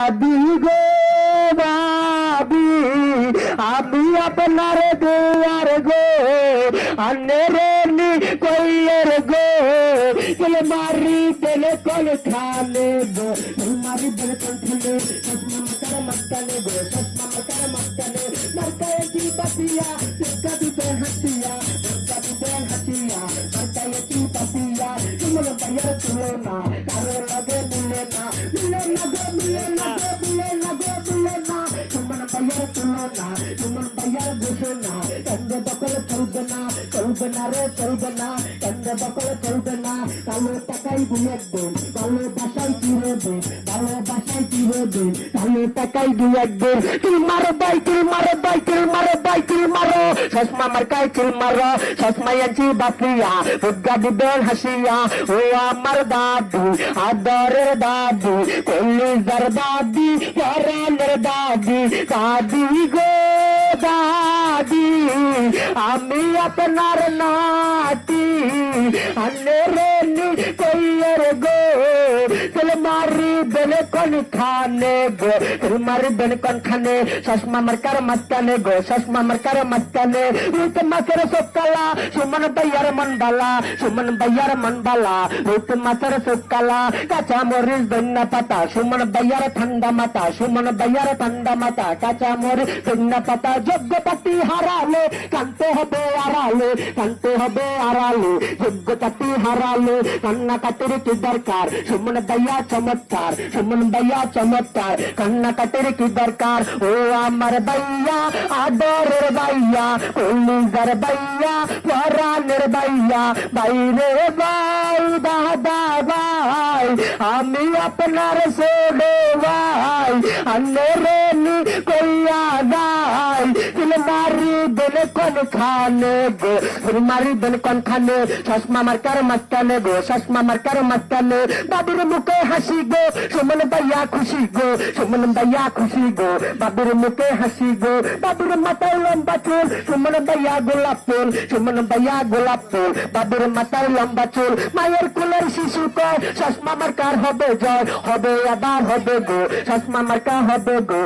দাদি গো দাদি আমি আপনার দেয়ার গো আন্নের নি কইয়ের গো চলে মারি তেলে কল খালে গো মারি বেলে কল খালে চশমা মাকার মাকালে গো চশমা মাকার মাকালে মার্কায় কি পাতিয়া টিকা দিতে হাসিয়া মার্কা দিতে হাসিয়া মার্কায় কি পাতিয়া তুমন পাইয়ার তুলো না মিলে না মিলে না গো মিলে না গো মিলে না গো মিলে না তুমন পাইয়ার তুলো না তুমন পাইয়ার বসে না কান্দে বকল চলবে না চলবে না রে চলবে না কান্দে বকল চলবে না কালো টাকাই দিয়ে দিন কালো বাসায় চিরে দিন কালো বাসায় চিরে দিন কালো টাকাই দিয়ে দিন তুই মারো বাই তুই মারো বাই তুই মারো তুই মারো, চশমা মার্কাই তুই মারো আনছি বাপিয়া ফুটকা দিবেন হাসিয়া, ও আমার দাদু, আদরের দাদু, কলিজার দাদি পরানের দাদি দাদি গো, দাদি, আমি আপনার নাতি আন্নের কইয়ের গো মারি বেলে কোন খানে গো চলে মারি বেলে কোন খানে চশমা মার্কার মাস্তানে গো চশমা মার্কার মাস্তানে রুত মাছের সকালা সুমন ভাইয়ার মন বালা সুমন ভাইয়ার মন বালা রুত মাছের সকালা কাঁচা মরিচ ধন্যা পাতা সুমন ভাইয়ার ঠান্ডা মাথা সুমন ভাইয়ার ঠান্ডা মাথা কাঁচা মরিচ ধন্যা পাতা যোগ্য পাতি হারালে কানতে হবে আড়ালে কানতে হবে আড়ালে যোগ্য পাতি হারালে কান্না কাটের কি দরকার সুমন ভাইয়া চমৎকার সুমন ভাইয়া চমৎকার কান্না কাটের কি দরকার ও আমার ভাইয়া আদরের ভাইয়া কলিজার ভাইয়া পরানের ভাইয়া বাইরে ভাই দাদা ভাই আমি আপনার ছোড়ো ভাই আন্নের নি কইয়া যাই তুলে মারি বেলে কোন খানে গো? তুলে মারি বেলে কোন খানে চশমা মার্কার মাস্তানে গো, চশমা মার্কার মাস্তানে। বাবুর মুখে হাসি গো, সুমন ভাইয়া খুশি গো, সুমন ভাইয়া খুশি গো, বাবুর মুখে হাসি গো। বাবুর মাথায় লম্বা চুল, সুমন ভাইয়া গোলাপ ফুল, সুমন ভাইয়া গোলাপ ফুল, বাবুর মাথায় লম্বা চুল। মায়ের কুলের শিশু কয়, চশমা মার্কার হবে জয়, হবে আবার হবে গো, চশমা মার্কা হবে গো।